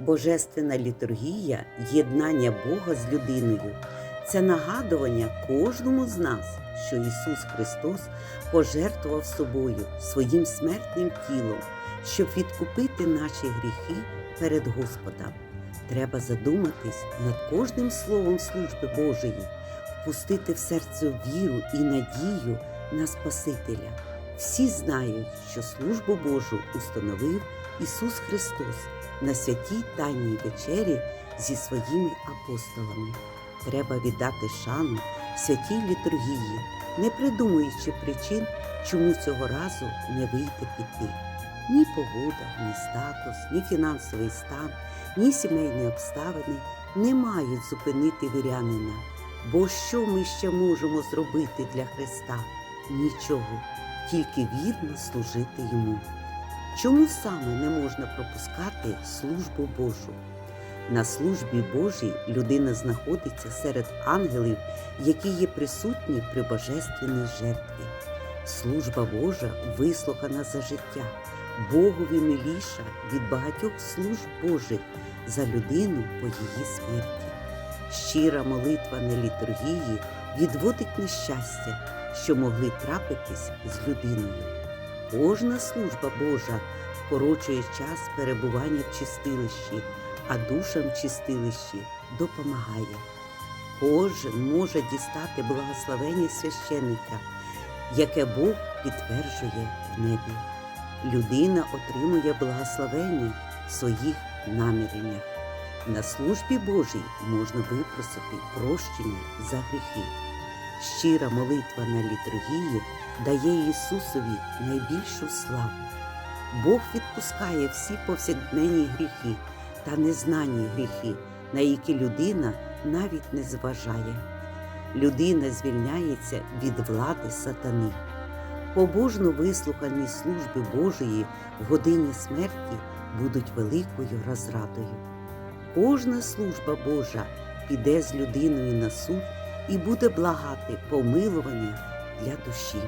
Божественна літургія єднання Бога з людиною. Це нагадування кожному з нас, що Ісус Христос пожертвував собою своїм смертним тілом, щоб відкупити наші гріхи перед Господом. Треба задуматись над кожним словом служби Божої, впустити в серце віру і надію на Спасителя. Всі знають, що службу Божу установив Ісус Христос на святій Тайній вечері зі своїми апостолами. Треба віддати шану святій літургії, не придумуючи причин, чому цього разу не вийти піти. Ні погода, ні статус, ні фінансовий стан, ні сімейні обставини не мають зупинити вірянина. Бо що ми ще можемо зробити для Христа? Нічого, тільки вірно служити йому. Чому саме не можна пропускати службу Божу? На службі Божій людина знаходиться серед ангелів, які є присутні при божественній жертві. Служба Божа вислухана за життя, Богові миліша від багатьох служб Божих за людину по її смерті. Щира молитва на літургії відводить нещастя, що могли трапитись з людиною. Кожна служба Божа вкорочує час перебування в чистилищі, а душам в чистилищі допомагає. Кожен може дістати благословення священника, яке Бог підтверджує в небі. Людина отримує благословення в своїх наміреннях. На службі Божій можна випросити прощення за гріхи. Щира молитва на літургії дає Ісусові найбільшу славу. Бог відпускає всі повсякденні гріхи та незнані гріхи, на які людина навіть не зважає. Людина звільняється від влади сатани. Побожно вислухані служби Божої в годині смерті будуть великою розрадою. Кожна служба Божа піде з людиною на суд і буде благати помилування для душі.